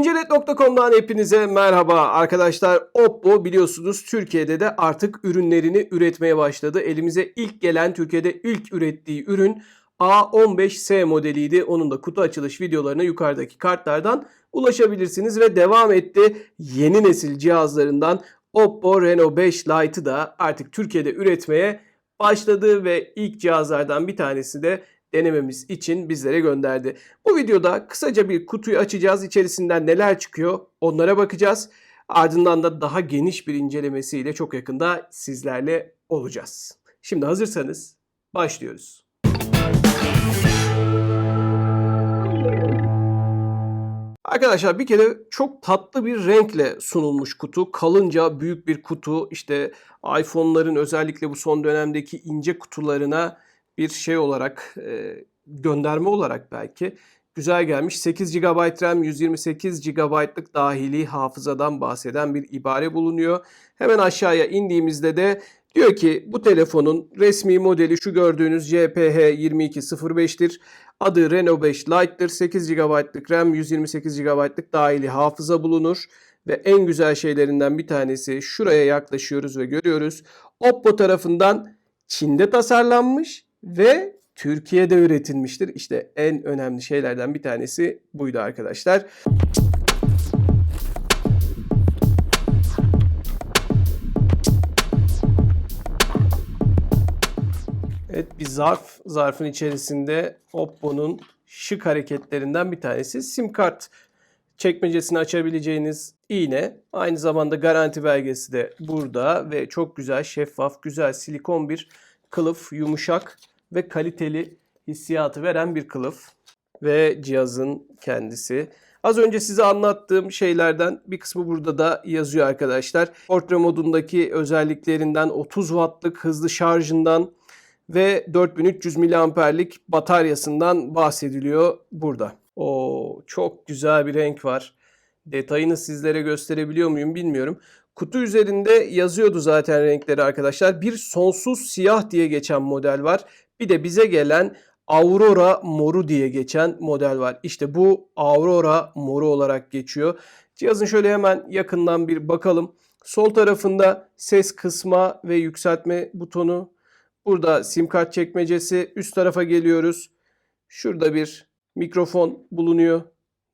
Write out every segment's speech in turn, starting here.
İncelet.com'dan hepinize merhaba arkadaşlar. Oppo biliyorsunuz Türkiye'de de artık ürünlerini üretmeye başladı. Elimize ilk gelen Türkiye'de ilk ürettiği ürün A15S modeliydi. Onun da kutu açılış videolarına yukarıdaki kartlardan ulaşabilirsiniz ve devam etti. Yeni nesil cihazlarından Oppo Reno 5 Lite'ı da artık Türkiye'de üretmeye başladı ve ilk cihazlardan bir tanesi de denememiz için bizlere gönderdi. Bu videoda kısaca bir kutuyu açacağız. İçerisinden neler çıkıyor onlara bakacağız. Ardından da daha geniş bir incelemesiyle çok yakında sizlerle olacağız. Şimdi hazırsanız başlıyoruz. Arkadaşlar bir kere çok tatlı bir renkle sunulmuş kutu. Kalınca büyük bir kutu. İşte iPhone'ların özellikle bu son dönemdeki ince kutularına bir şey olarak e, gönderme olarak belki güzel gelmiş. 8 GB RAM 128 GB'lık dahili hafızadan bahseden bir ibare bulunuyor. Hemen aşağıya indiğimizde de diyor ki bu telefonun resmi modeli şu gördüğünüz JPH 2205'tir. Adı Reno 5 Lite'dır. 8 GB'lık RAM 128 GB'lık dahili hafıza bulunur. Ve en güzel şeylerinden bir tanesi şuraya yaklaşıyoruz ve görüyoruz. Oppo tarafından Çin'de tasarlanmış ve Türkiye'de üretilmiştir. İşte en önemli şeylerden bir tanesi buydu arkadaşlar. Evet bir zarf. Zarfın içerisinde Oppo'nun şık hareketlerinden bir tanesi. Sim kart çekmecesini açabileceğiniz iğne. Aynı zamanda garanti belgesi de burada ve çok güzel, şeffaf, güzel silikon bir kılıf, yumuşak ve kaliteli hissiyatı veren bir kılıf ve cihazın kendisi. Az önce size anlattığım şeylerden bir kısmı burada da yazıyor arkadaşlar. Portre modundaki özelliklerinden 30 wattlık hızlı şarjından ve 4300 miliamperlik bataryasından bahsediliyor burada. O çok güzel bir renk var. Detayını sizlere gösterebiliyor muyum bilmiyorum. Kutu üzerinde yazıyordu zaten renkleri arkadaşlar. Bir sonsuz siyah diye geçen model var. Bir de bize gelen Aurora moru diye geçen model var. İşte bu Aurora moru olarak geçiyor. Cihazın şöyle hemen yakından bir bakalım. Sol tarafında ses kısma ve yükseltme butonu. Burada sim kart çekmecesi. Üst tarafa geliyoruz. Şurada bir mikrofon bulunuyor.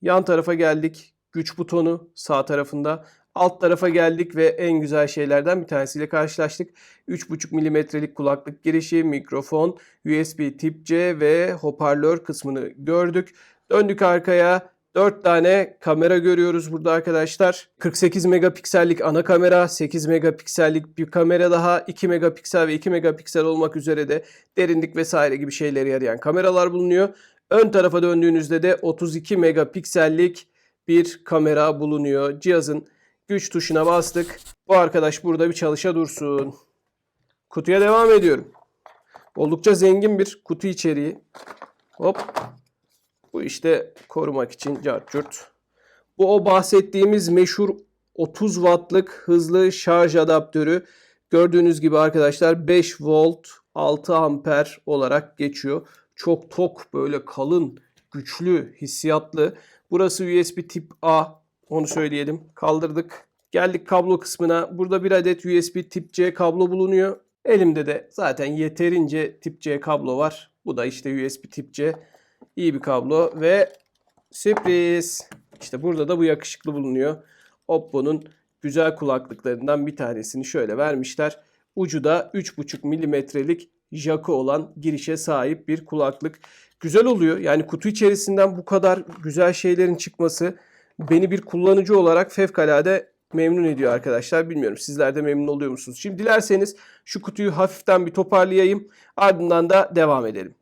Yan tarafa geldik. Güç butonu sağ tarafında. Alt tarafa geldik ve en güzel şeylerden bir tanesiyle karşılaştık. 3.5 milimetrelik kulaklık girişi, mikrofon, USB tip C ve hoparlör kısmını gördük. Döndük arkaya. 4 tane kamera görüyoruz burada arkadaşlar. 48 megapiksellik ana kamera, 8 megapiksellik bir kamera daha, 2 megapiksel ve 2 megapiksel olmak üzere de derinlik vesaire gibi şeyleri yarayan kameralar bulunuyor. Ön tarafa döndüğünüzde de 32 megapiksellik bir kamera bulunuyor. Cihazın güç tuşuna bastık. Bu arkadaş burada bir çalışa dursun. Kutuya devam ediyorum. Oldukça zengin bir kutu içeriği. Hop. Bu işte korumak için cartçurt. Bu o bahsettiğimiz meşhur 30 wattlık hızlı şarj adaptörü. Gördüğünüz gibi arkadaşlar 5 volt 6 amper olarak geçiyor. Çok tok böyle kalın, güçlü, hissiyatlı. Burası USB tip A. Onu söyleyelim. Kaldırdık. Geldik kablo kısmına. Burada bir adet USB tip C kablo bulunuyor. Elimde de zaten yeterince tip C kablo var. Bu da işte USB tip C. İyi bir kablo ve sürpriz. İşte burada da bu yakışıklı bulunuyor. Oppo'nun güzel kulaklıklarından bir tanesini şöyle vermişler. Ucu da 3,5 milimetrelik jackı olan girişe sahip bir kulaklık. Güzel oluyor. Yani kutu içerisinden bu kadar güzel şeylerin çıkması beni bir kullanıcı olarak fevkalade memnun ediyor arkadaşlar. Bilmiyorum sizler de memnun oluyor musunuz? Şimdi dilerseniz şu kutuyu hafiften bir toparlayayım. Ardından da devam edelim.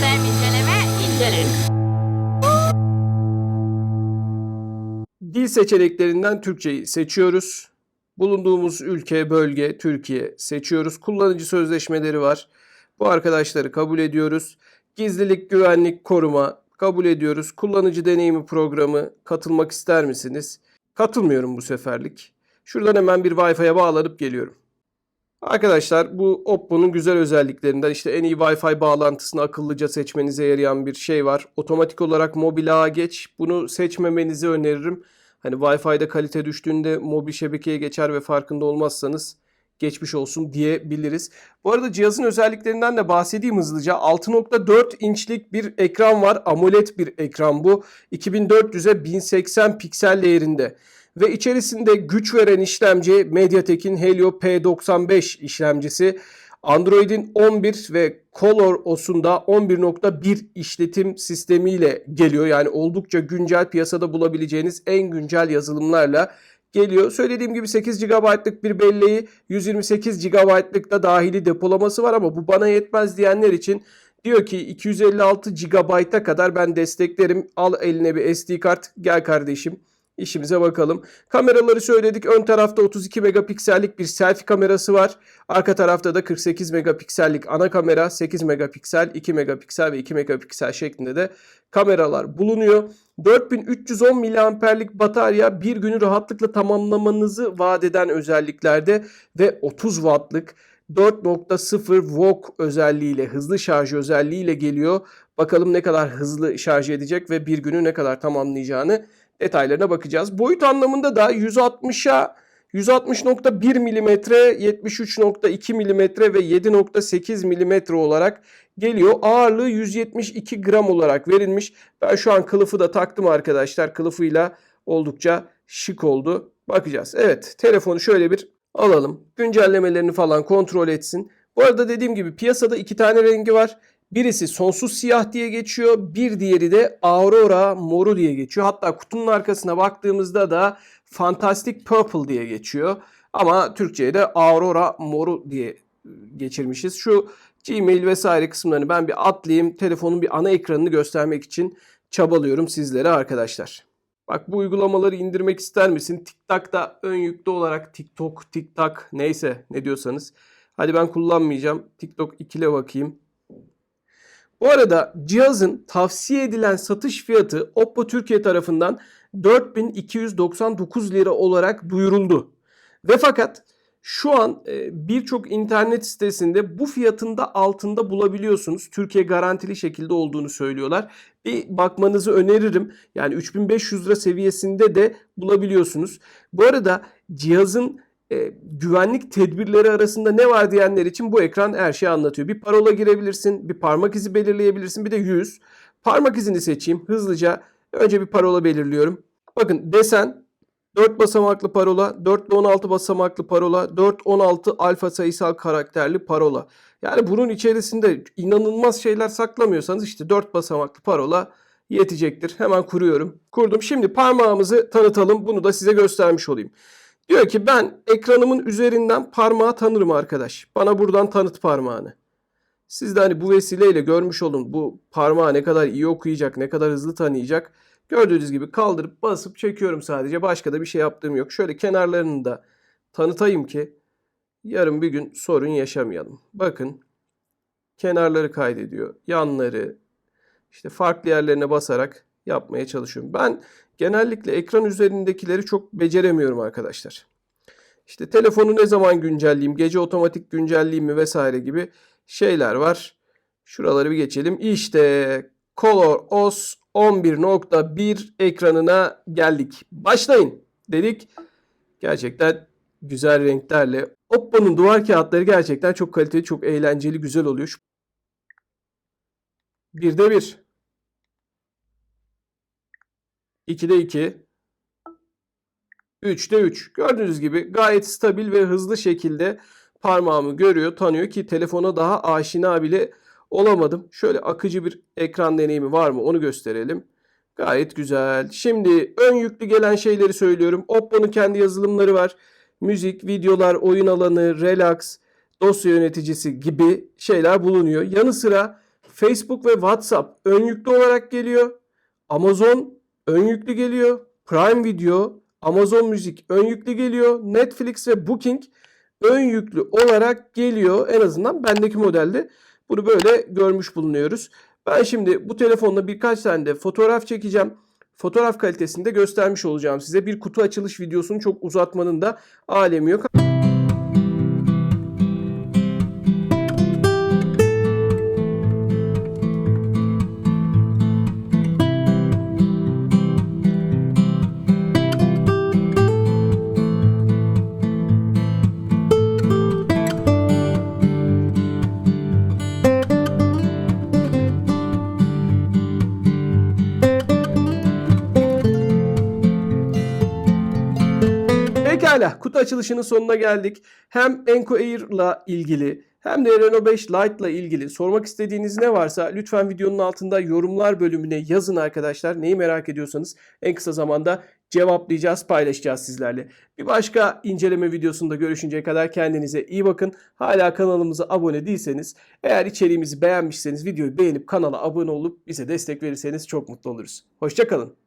Sen inceleme, incele. Dil seçeneklerinden Türkçeyi seçiyoruz. Bulunduğumuz ülke, bölge, Türkiye seçiyoruz. Kullanıcı sözleşmeleri var. Bu arkadaşları kabul ediyoruz. Gizlilik, güvenlik, koruma kabul ediyoruz. Kullanıcı deneyimi programı katılmak ister misiniz? Katılmıyorum bu seferlik. Şuradan hemen bir Wi-Fi'ye bağlanıp geliyorum. Arkadaşlar bu Oppo'nun güzel özelliklerinden işte en iyi Wi-Fi bağlantısını akıllıca seçmenize yarayan bir şey var. Otomatik olarak mobil ağa geç. Bunu seçmemenizi öneririm. Hani Wi-Fi'de kalite düştüğünde mobil şebekeye geçer ve farkında olmazsanız geçmiş olsun diyebiliriz. Bu arada cihazın özelliklerinden de bahsedeyim hızlıca. 6.4 inçlik bir ekran var. AMOLED bir ekran bu. 2400'e 1080 piksel değerinde. Ve içerisinde güç veren işlemci MediaTek'in Helio P95 işlemcisi. Android'in 11 ve Color OS'unda 11.1 işletim sistemiyle geliyor. Yani oldukça güncel piyasada bulabileceğiniz en güncel yazılımlarla geliyor. Söylediğim gibi 8 GB'lık bir belleği 128 GB'lık da dahili depolaması var ama bu bana yetmez diyenler için diyor ki 256 GB'a kadar ben desteklerim. Al eline bir SD kart gel kardeşim. İşimize bakalım. Kameraları söyledik. Ön tarafta 32 megapiksellik bir selfie kamerası var. Arka tarafta da 48 megapiksellik ana kamera, 8 megapiksel, 2 megapiksel ve 2 megapiksel şeklinde de kameralar bulunuyor. 4310 miliamperlik batarya bir günü rahatlıkla tamamlamanızı vaat eden özelliklerde ve 30 wattlık 4.0 VOOC özelliğiyle, hızlı şarj özelliğiyle geliyor. Bakalım ne kadar hızlı şarj edecek ve bir günü ne kadar tamamlayacağını detaylarına bakacağız. Boyut anlamında da 160'a 160.1 mm, 73.2 mm ve 7.8 mm olarak geliyor. Ağırlığı 172 gram olarak verilmiş. Ben şu an kılıfı da taktım arkadaşlar. Kılıfıyla oldukça şık oldu. Bakacağız. Evet telefonu şöyle bir alalım. Güncellemelerini falan kontrol etsin. Bu arada dediğim gibi piyasada iki tane rengi var. Birisi sonsuz siyah diye geçiyor. Bir diğeri de Aurora moru diye geçiyor. Hatta kutunun arkasına baktığımızda da Fantastic Purple diye geçiyor. Ama Türkçe'ye de Aurora moru diye geçirmişiz. Şu Gmail vesaire kısımlarını ben bir atlayayım. Telefonun bir ana ekranını göstermek için çabalıyorum sizlere arkadaşlar. Bak bu uygulamaları indirmek ister misin? TikTok'ta ön yüklü olarak TikTok, TikTok neyse ne diyorsanız. Hadi ben kullanmayacağım. TikTok 2'le bakayım. Bu arada cihazın tavsiye edilen satış fiyatı Oppo Türkiye tarafından 4299 lira olarak duyuruldu. Ve fakat şu an e, birçok internet sitesinde bu fiyatın da altında bulabiliyorsunuz. Türkiye garantili şekilde olduğunu söylüyorlar. Bir bakmanızı öneririm. Yani 3500 lira seviyesinde de bulabiliyorsunuz. Bu arada cihazın e, güvenlik tedbirleri arasında ne var diyenler için bu ekran her şeyi anlatıyor. Bir parola girebilirsin, bir parmak izi belirleyebilirsin, bir de yüz. Parmak izini seçeyim hızlıca. Önce bir parola belirliyorum. Bakın desen 4 basamaklı parola, 4 ile 16 basamaklı parola, 4 16 alfa sayısal karakterli parola. Yani bunun içerisinde inanılmaz şeyler saklamıyorsanız işte 4 basamaklı parola yetecektir. Hemen kuruyorum. Kurdum. Şimdi parmağımızı tanıtalım. Bunu da size göstermiş olayım. Diyor ki ben ekranımın üzerinden parmağı tanırım arkadaş. Bana buradan tanıt parmağını. Siz de hani bu vesileyle görmüş olun bu parmağı ne kadar iyi okuyacak, ne kadar hızlı tanıyacak. Gördüğünüz gibi kaldırıp basıp çekiyorum sadece. Başka da bir şey yaptığım yok. Şöyle kenarlarını da tanıtayım ki yarın bir gün sorun yaşamayalım. Bakın kenarları kaydediyor. Yanları işte farklı yerlerine basarak yapmaya çalışıyorum. Ben genellikle ekran üzerindekileri çok beceremiyorum arkadaşlar. İşte telefonu ne zaman güncelleyeyim, gece otomatik güncelleyeyim mi vesaire gibi şeyler var. Şuraları bir geçelim. İşte Color OS 11.1 ekranına geldik. Başlayın dedik. Gerçekten güzel renklerle. Oppo'nun duvar kağıtları gerçekten çok kaliteli, çok eğlenceli, güzel oluyor. Şu- Birde bir. 2'de 2. 3'te 3. Gördüğünüz gibi gayet stabil ve hızlı şekilde parmağımı görüyor, tanıyor ki telefona daha aşina bile olamadım. Şöyle akıcı bir ekran deneyimi var mı onu gösterelim. Gayet güzel. Şimdi ön yüklü gelen şeyleri söylüyorum. Oppo'nun kendi yazılımları var. Müzik, videolar, oyun alanı, relax, dosya yöneticisi gibi şeyler bulunuyor. Yanı sıra Facebook ve WhatsApp ön yüklü olarak geliyor. Amazon ön yüklü geliyor. Prime Video, Amazon Müzik ön yüklü geliyor. Netflix ve Booking ön yüklü olarak geliyor. En azından bendeki modelde bunu böyle görmüş bulunuyoruz. Ben şimdi bu telefonla birkaç tane de fotoğraf çekeceğim. Fotoğraf kalitesini de göstermiş olacağım size. Bir kutu açılış videosunu çok uzatmanın da alemi yok. Pekala kutu açılışının sonuna geldik. Hem Enco Air'la ilgili hem de Renault 5 Lite'la ilgili sormak istediğiniz ne varsa lütfen videonun altında yorumlar bölümüne yazın arkadaşlar. Neyi merak ediyorsanız en kısa zamanda cevaplayacağız, paylaşacağız sizlerle. Bir başka inceleme videosunda görüşünceye kadar kendinize iyi bakın. Hala kanalımıza abone değilseniz, eğer içeriğimizi beğenmişseniz videoyu beğenip kanala abone olup bize destek verirseniz çok mutlu oluruz. Hoşçakalın.